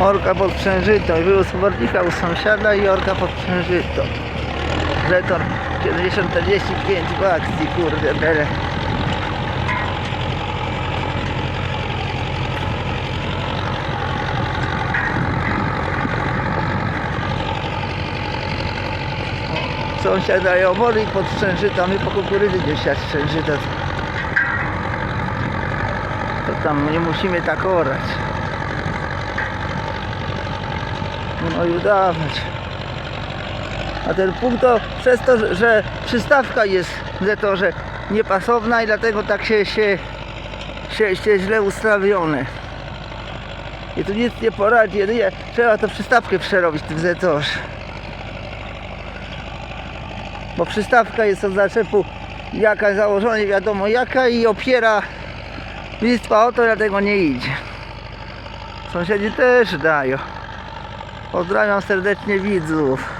Orka pod Przężytą. Był subornika u sąsiada i orka pod Przężytą. Zetor 7045 w akcji, kurde, bele. Sąsiad daje obory pod Szczężyta, my po kukurydzy gdzieś Szczężyta. To tam nie musimy tak orać. No i udawać. A ten punkt to przez to, że- przystawka jest że to, że niepasowna i dlatego tak się, się, się, się źle ustawione. I tu nic nie poradzi, jedynie trzeba to przystawkę przerobić w tym zetorze. Bo przystawka jest od zaczepu jaka założona, nie wiadomo jaka i opiera listwa o to, dlatego nie idzie. Sąsiedzi też dają. Pozdrawiam serdecznie widzów.